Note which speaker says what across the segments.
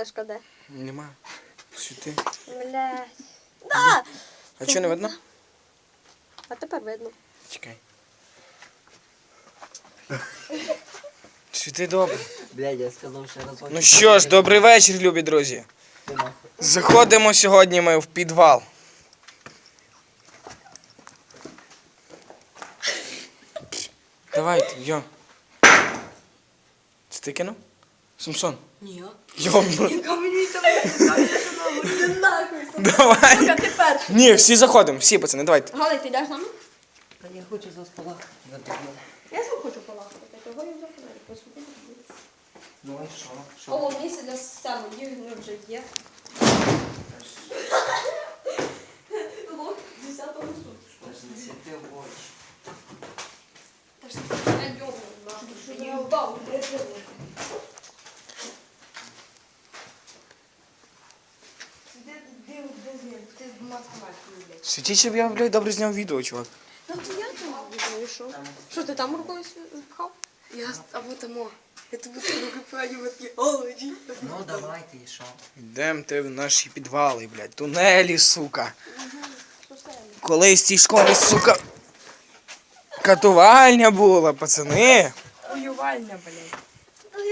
Speaker 1: Флешка де?
Speaker 2: Нема. Світи.
Speaker 1: Блядь. Да!
Speaker 2: А чого не видно?
Speaker 1: А тепер видно.
Speaker 2: Чекай. Світи добре.
Speaker 3: Блядь, я сказав ще разок.
Speaker 2: Ну що ж, добрий вечір, любі друзі. Заходимо сьогодні ми в підвал. Давайте, йо. Це ти кинув? Самсон.
Speaker 1: Ні.
Speaker 2: Йобну.
Speaker 1: Яка мені там не нахуй.
Speaker 2: Давай.
Speaker 1: Сука, ти перший.
Speaker 2: Ні, всі заходимо, всі пацани, давайте.
Speaker 1: Галий, ти йдеш з нами?
Speaker 3: Та я хочу за стола. Затягнув.
Speaker 1: Я сам хочу полахати. Того я вже посмотрю.
Speaker 3: Ну і що? Що?
Speaker 1: О, місце для сцени. Їх вже є. Лох 10-го сутки.
Speaker 3: Аж не світи в очі.
Speaker 1: Та ж де, де Ти.
Speaker 2: Світіть, щоб я, блядь, добре зняв відео, чувак.
Speaker 1: Ну, то я там відео, і що? Що, ти там рукою пхав? Я, або тому. Я тобі руки пхаю, такі, олоді.
Speaker 3: Ну давайте і що?
Speaker 2: Йдемо ти в наші підвали, блядь. Тунелі, сука. Колись в цій школі, сука. Катувальня була, пацани.
Speaker 1: Воювальня, блядь.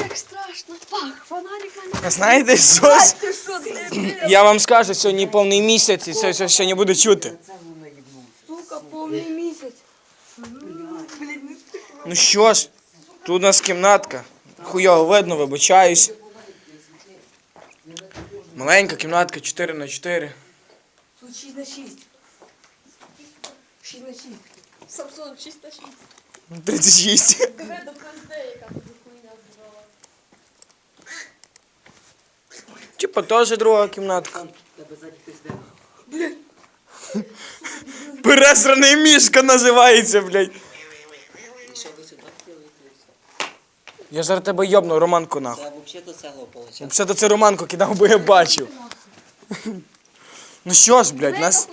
Speaker 1: Як страшно. Пах, фонарик на
Speaker 2: А знаєте щось?
Speaker 1: Ти що, ти?
Speaker 2: Я вам скажу, сьогодні повний місяць і це все сьогодні буде чути.
Speaker 3: Це воно їбнувся.
Speaker 1: Сука, повний місяць.
Speaker 2: Ну що ж, тут у нас кімнатка. Хуйово видно, вибачаюсь. Маленька кімнатка 4 на 4
Speaker 1: Тут 6 на 6. 6 на 6. Самсон 6 на 6.
Speaker 2: 36.
Speaker 1: Диви до пизди, яка тобі хуйня збила.
Speaker 2: Типа теж друга кімнатка.
Speaker 3: Пизде.
Speaker 2: Пересраний мішка називається, блядь.
Speaker 3: Все.
Speaker 2: Я зараз тебе йобну, Романку нахуй.
Speaker 3: Це взагалі до цього получати.
Speaker 2: Взагалі це Романку кидав, бо я бачив. Ну що ж, блядь, нас.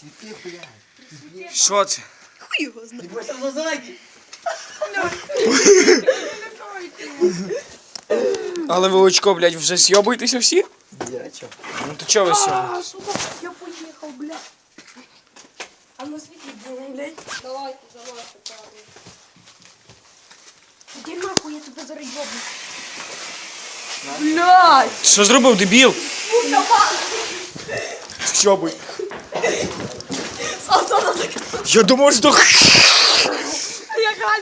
Speaker 3: Світи, блядь.
Speaker 2: Що це?
Speaker 1: Хуй його знає.
Speaker 3: Ну ззаді.
Speaker 2: Але ви очко, блядь, вже сьобуєтеся всі?
Speaker 3: Я чо?
Speaker 2: Ну то чого ви сьобуєте?
Speaker 1: А, сука, я поїхав, блядь. А ну світлі, блядь. Давайте, давайте, парни. Іди нахуй, я тебе зараз йобну. Блядь!
Speaker 2: Що зробив, дебіл? Сьобуй.
Speaker 1: Закрив.
Speaker 2: Я думав, що...